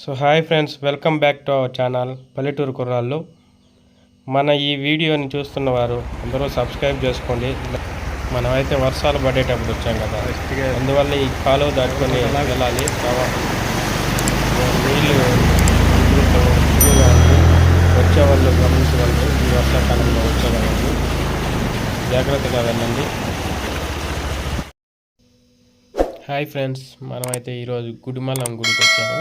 So hi friends welcome back to our channel పల్లెటూరు కుర్రాళ్ళు మన ఈ వీడియోని చూస్తున్న వారు అందరూ సబ్స్క్రైబ్ చేసుకోండి. మనమైతే వర్షాలు పడేటప్పుడు వచ్చాం కదా. అందువల్ల ఈ కాలువ దాటుకొని వెళ్ళాలి. నీళ్ళు ఉధృతం ఎక్కువగా ఉంది వచ్చే వాళ్ళు గమనించగలరు. ఈ వర్షాకాలంలో వచ్చేవాళ్ళు. జాగ్రత్తగా వెళ్ళండి. హాయ్ ఫ్రెండ్స్ మనమైతే ఈరోజు గుడిమల్లం గుడికి వచ్చాము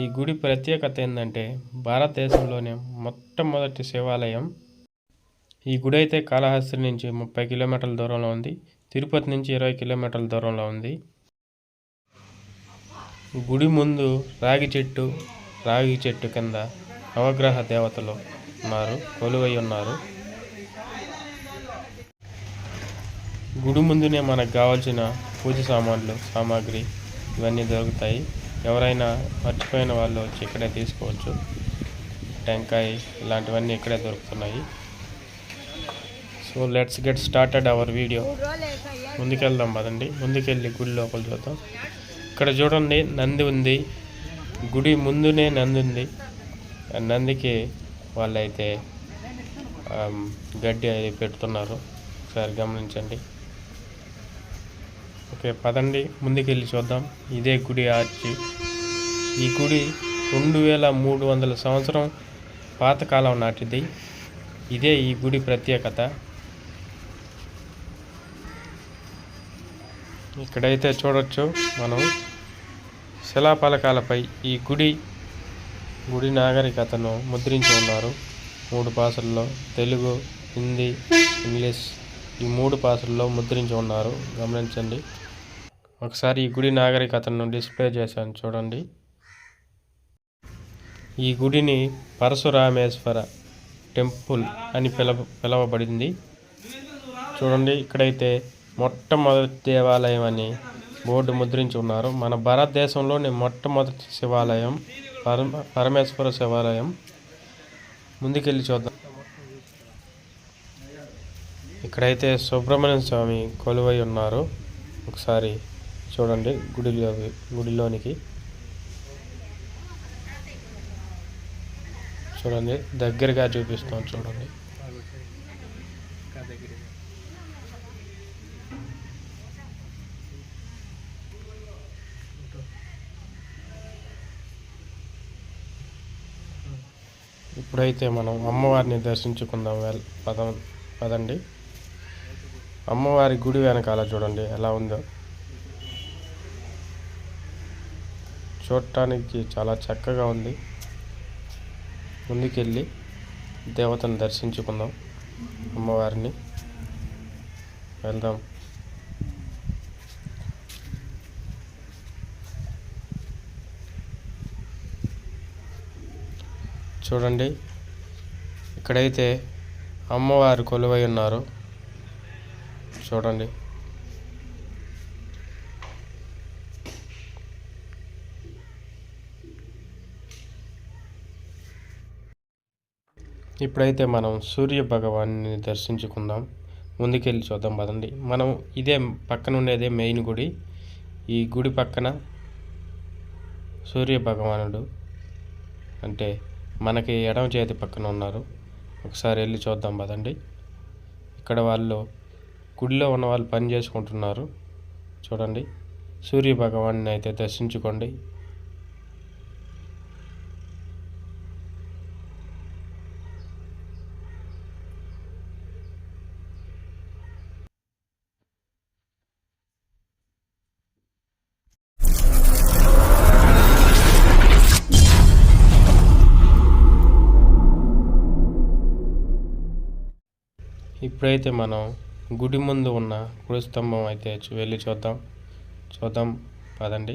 ఈ గుడి ప్రత్యేకత ఏంటంటే భారతదేశంలోనే మొట్టమొదటి శివాలయం. ఈ గుడి అయితే కాళహస్తి నుంచి ముప్పై కిలోమీటర్ల దూరంలో ఉంది. తిరుపతి నుంచి ఇరవై కిలోమీటర్ల దూరంలో ఉంది. గుడి ముందు రాగి చెట్టు రాగి చెట్టు కింద నవగ్రహ దేవతలు ఉన్నారు కొలువై ఉన్నారు. గుడి ముందునే మనకు కావాల్సిన పూజ సామాన్లు సామాగ్రి ఇవన్నీ దొరుకుతాయి. ఎవరైనా మర్చిపోయిన వాళ్ళు వచ్చి ఇక్కడే తీసుకోవచ్చు. టెంకాయ ఇలాంటివన్నీ ఇక్కడే దొరుకుతున్నాయి. So let's get started our video ముందుకెళ్దాం పదండి. ముందుకెళ్ళి గుడి లోపల చూద్దాం. ఇక్కడ చూడండి నంది ఉంది. గుడి ముందునే నంది ఉంది. నందికి వాళ్ళైతే గడ్డి అది పెడుతున్నారు. ఒకసారి గమనించండి. ఓకే పదండి. ముందుకెళ్ళి చూద్దాం. ఇదే గుడి ఆర్చి. ఈ గుడి రెండు వేల మూడు వందల సంవత్సరం పాతకాలం నాటిది. ఇదే ఈ గుడి ప్రత్యేకత. ఇక్కడైతే చూడొచ్చు మనం శిలాపలకాలపై ఈ గుడి గుడి నాగరికతను ముద్రించి ఉన్నారు. మూడు భాషల్లో తెలుగు హిందీ ఇంగ్లీష్ ఈ మూడు భాషల్లో ముద్రించి ఉన్నారు. గమనించండి. ఒకసారి ఈ గుడి నాగరికతను డిస్ప్లే చేశాను చూడండి. ఈ గుడిని పరశురామేశ్వర టెంపుల్ అని పిలవ పిలవబడింది. చూడండి ఇక్కడైతే మొట్టమొదటి దేవాలయం అని బోర్డు ముద్రించి ఉన్నారు. మన భారతదేశంలోని మొట్టమొదటి శివాలయం పరమ పరమేశ్వర శివాలయం. ముందుకెళ్ళి చూద్దాం. ఇక్కడైతే సుబ్రహ్మణ్య స్వామి కొలువై ఉన్నారు. ఒకసారి చూడండి గుడిలో గుడిలోనికి. చూడండి దగ్గరగా చూపిస్తాం చూడండి. ఇప్పుడైతే మనం అమ్మవారిని దర్శించుకుందాం. వెల్ పదం పదండి. అమ్మవారి గుడి వెనకాల చూడండి ఎలా ఉందో. చూడటానికి చాలా చక్కగా ఉంది. ముందుకెళ్ళి దేవతను దర్శించుకుందాం అమ్మవారిని. వెళ్దాం. చూడండి ఇక్కడైతే అమ్మవారు కొలువై ఉన్నారు. చూడండి. ఇప్పుడైతే మనం సూర్య భగవాన్ని దర్శించుకుందాం. ముందుకెళ్ళి చూద్దాం పదండి. మనం ఇదే పక్కన ఉండేదే మెయిన్ గుడి. ఈ గుడి పక్కన సూర్య భగవానుడు అంటే మనకి ఎడమ చేతి పక్కన ఉన్నారు. ఒకసారి వెళ్ళి చూద్దాం పదండి. ఇక్కడ వాళ్ళు గుడిలో ఉన్న వాళ్ళు పని చేసుకుంటున్నారు. చూడండి. సూర్య భగవాన్ని అయితే దర్శించుకోండి. ఇప్పుడైతే మనం గుడి ముందు ఉన్న గుడి స్తంభం అయితే వెళ్ళి చూద్దాం. చూద్దాం. పదండి.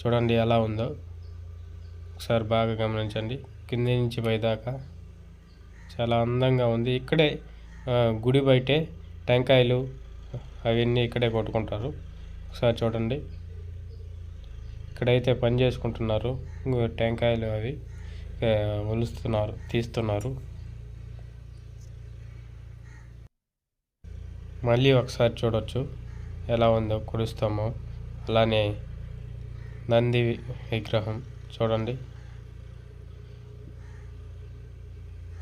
చూడండి ఎలా ఉందో. ఒకసారి బాగా గమనించండి. కింది నుంచి పైదాకా చాలా అందంగా ఉంది. ఇక్కడే గుడి బయటే టెంకాయలు అవన్నీ ఇక్కడే కొట్టుకుంటారు. ఒకసారి చూడండి. ఇక్కడైతే పని చేసుకుంటున్నారు. టెంకాయలు అవి ఒలుస్తున్నారు తీస్తున్నారు. మళ్ళీ ఒకసారి చూడవచ్చు ఎలా ఉందో కురుస్తామో. అలానే నంది విగ్రహం చూడండి.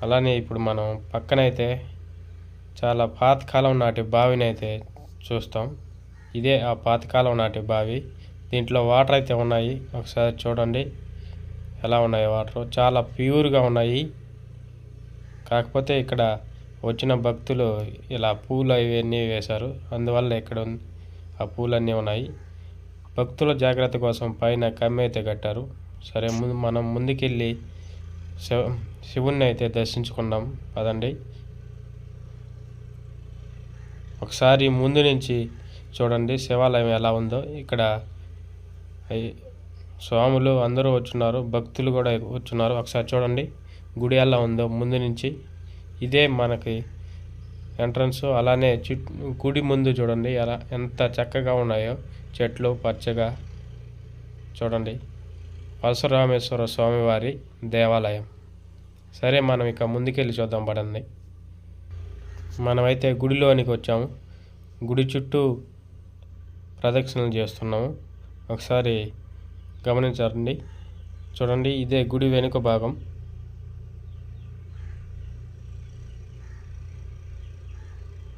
అలానే ఇప్పుడు మనం పక్కనైతే చాలా పాతకాలం నాటి బావిని అయితే చూస్తాం. ఇదే ఆ పాతకాలం నాటి బావి. దీంట్లో వాటర్ అయితే ఉన్నాయి. ఒకసారి చూడండి. ఎలా ఉన్నాయి వాటర్? చాలా ప్యూర్గా ఉన్నాయి. కాకపోతే ఇక్కడ వచ్చిన భక్తులు ఇలా పూలు ఇవన్నీ వేశారు. అందువల్ల ఇక్కడ ఆ పూలన్నీ ఉన్నాయి. భక్తుల జాగ్రత్త కోసం పైన కమ్మి అయితే కట్టారు. సరే ముందు మనం ముందుకెళ్ళి శివ శివుణ్ణి అయితే దర్శించుకున్నాం పదండి. ఒకసారి ముందు నుంచి చూడండి శివాలయం ఎలా ఉందో. ఇక్కడ స్వాములు అందరూ వచ్చున్నారు. భక్తులు కూడా వచ్చున్నారు. ఒకసారి చూడండి గుడి ఎలా ఉందో ముందు నుంచి. ఇదే మనకి ఎంట్రన్స్ అలానే చుట్ గుడి ముందు చూడండి ఎలా ఎంత చక్కగా ఉన్నాయో చెట్లు పచ్చగా చూడండి. పరశురామేశ్వర స్వామివారి దేవాలయం. సరే మనం ఇక ముందుకెళ్ళి చూద్దాం పడండి మనమైతే గుడిలోనికి వచ్చాము. గుడి చుట్టూ ప్రదక్షిణలు చేస్తున్నాము. ఒకసారి గమనించండి. చూడండి ఇదే గుడి వెనుక భాగం.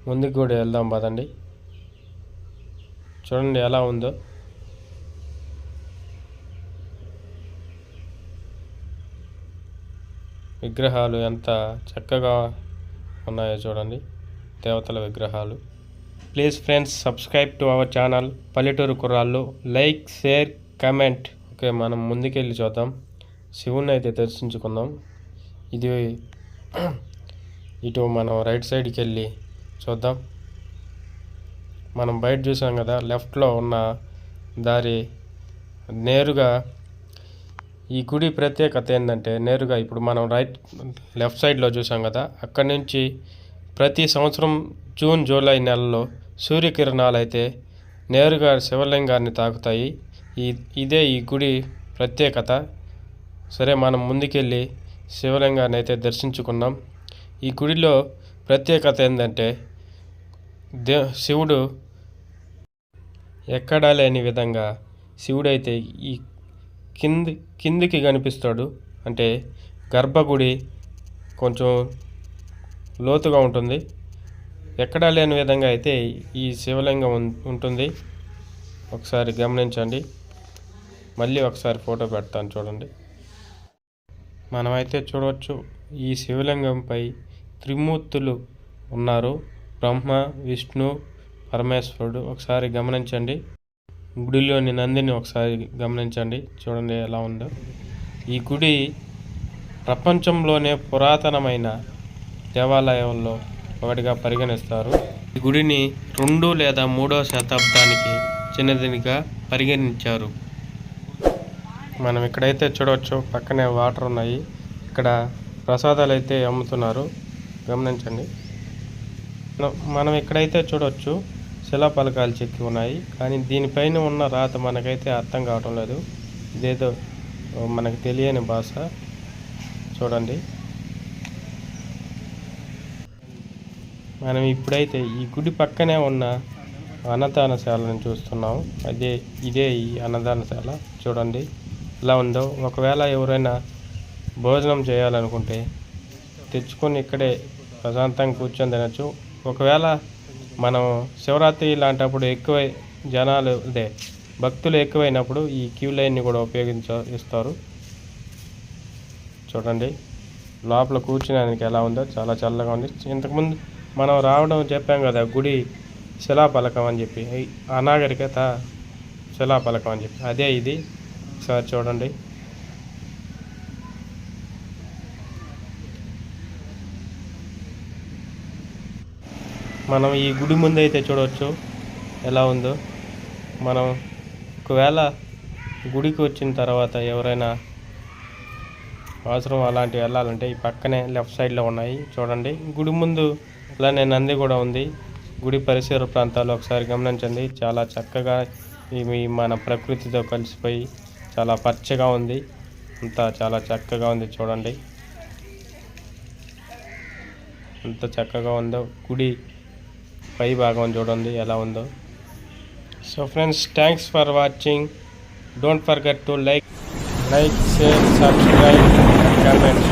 ముందుకు కూడా వెళ్దాం పదండి. చూడండి ఎలా ఉందో. విగ్రహాలు ఎంత చక్కగా ఉన్నాయో చూడండి. దేవతల విగ్రహాలు. Please friends subscribe to our channel పల్లెటూరు కుర్రాళ్ళు. Like share comment. ఓకే మనం ముందుకెళ్ళి చూద్దాం. శివుణ్ణి అయితే దర్శించుకుందాం. ఇది ఇటు మనం రైట్ సైడ్కి వెళ్ళి చూద్దాం. మనం బయట చూసాం కదా లెఫ్ట్లో ఉన్న దారి. నేరుగా ఈ గుడి ప్రత్యేకత ఏంటంటే నేరుగా ఇప్పుడు మనం రైట్ లెఫ్ట్ సైడ్లో చూసాం కదా అక్కడి నుంచి ప్రతి సంవత్సరం జూన్ జూలై నెలలో సూర్యకిరణాలు అయితే నేరుగా శివలింగాన్ని తాకుతాయి. ఈ ఇదే ఈ గుడి ప్రత్యేకత. సరే మనం ముందుకెళ్ళి శివలింగాన్ని అయితే దర్శించుకున్నాం. ఈ గుడిలో ప్రత్యేకత ఏంటంటే దే శివుడు ఎక్కడా లేని విధంగా శివుడైతే ఈ కింది కిందికి కనిపిస్తాడు. అంటే గర్భగుడి కొంచెం లోతుగా ఉంటుంది. ఎక్కడా లేని విధంగా అయితే ఈ శివలింగం ఉంటుంది. ఒకసారి గమనించండి. మళ్ళీ ఒకసారి ఫోటో పెడతాను చూడండి. మనమైతే చూడవచ్చు ఈ శివలింగంపై త్రిమూర్తులు ఉన్నారు. బ్రహ్మ విష్ణు పరమేశ్వరుడు. ఒకసారి గమనించండి. గుడిలోని నందిని ఒకసారి గమనించండి. చూడండి ఎలా ఉందో. ఈ గుడి ప్రపంచంలోనే పురాతనమైన దేవాలయంలో ఒకటిగా పరిగణిస్తారు. ఈ గుడిని రెండు లేదా మూడో శతాబ్దానికి చిన్నదినిగా పరిగణించారు. మనం ఇక్కడైతే చూడవచ్చు. పక్కనే వాటర్ ఉన్నాయి. ఇక్కడ ప్రసాదాలు అయితే అమ్ముతున్నారు. గమనించండి. మనం- ఎక్కడైతే ఇక్కడైతే చూడవచ్చు శిలాపలకాలు చెక్కి ఉన్నాయి. కానీ దీనిపైన ఉన్న రాత మనకైతే అర్థం కావటం లేదు. ఇదేదో మనకు తెలియని భాష. చూడండి. మనం ఇప్పుడైతే ఈ గుడి పక్కనే ఉన్న అన్నదానశాలను చూస్తున్నాం. అదే ఇదే ఈ అన్నదానశాల. చూడండి. ఎలా ఉందో. ఒకవేళ ఎవరైనా భోజనం చేయాలనుకుంటే తెచ్చుకొని ఇక్కడే ప్రశాంతంగా కూర్చొని తినచ్చు. ఒకవేళ మనం శివరాత్రి లాంటప్పుడు ఎక్కువ జనాలు అదే భక్తులు ఎక్కువైనప్పుడు ఈ క్యూ లైన్ని కూడా ఉపయోగించ ఇస్తారు చూడండి. లోపల కూర్చునేందుకు ఎలా ఉందో చాలా చల్లగా ఉంది. ఇంతకుముందు మనం రావడం చెప్పాం కదా గుడి శిలాపలకం అని చెప్పి. అనాగరికత శిలాపలకం అని చెప్పి. అదే ఇది. ఒకసారి చూడండి. మనం ఈ గుడి ముందు అయితే చూడవచ్చు ఎలా ఉందో. మనం ఒకవేళ గుడికి వచ్చిన తర్వాత ఎవరైనా అవసరం అలాంటివి వెళ్ళాలంటే ఈ పక్కనే లెఫ్ట్ సైడ్లో ఉన్నాయి. చూడండి. గుడి ముందు అలానే నంది కూడా ఉంది. గుడి పరిసర ప్రాంతాలు ఒకసారి గమనించండి. చాలా చక్కగా ఇవి మన ప్రకృతితో కలిసిపోయి చాలా పచ్చగా ఉంది. అంతా చాలా చక్కగా ఉంది చూడండి. ఎంత చక్కగా ఉందో. గుడి పై భాగం చూడండి ఎలా ఉందో. So friends thanks for watching don't forget to like like share subscribe comment